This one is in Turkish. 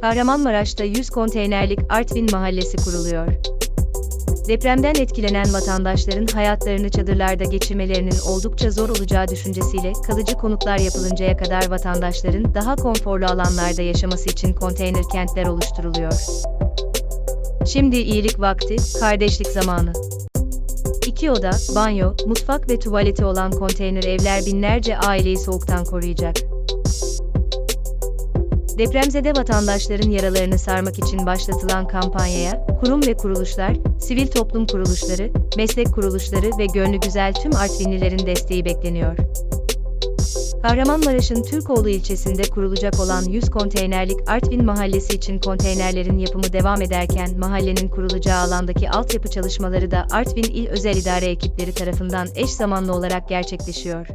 Kahramanmaraş'ta 100 konteynerlik Artvin Mahallesi kuruluyor. Depremden etkilenen vatandaşların hayatlarını çadırlarda geçirmelerinin oldukça zor olacağı düşüncesiyle kalıcı konutlar yapılıncaya kadar vatandaşların daha konforlu alanlarda yaşaması için konteyner kentler oluşturuluyor. Şimdi iyilik vakti, kardeşlik zamanı. İki oda, banyo, mutfak ve tuvaleti olan konteyner evler binlerce aileyi soğuktan koruyacak. Depremzede vatandaşların yaralarını sarmak için başlatılan kampanyaya, kurum ve kuruluşlar, sivil toplum kuruluşları, meslek kuruluşları ve gönlü güzel tüm Artvinlilerin desteği bekleniyor. Kahramanmaraş'ın Türkoğlu ilçesinde kurulacak olan 100 konteynerlik Artvin Mahallesi için konteynerlerin yapımı devam ederken mahallenin kurulacağı alandaki altyapı çalışmaları da Artvin İl Özel İdare ekipleri tarafından eş zamanlı olarak gerçekleşiyor.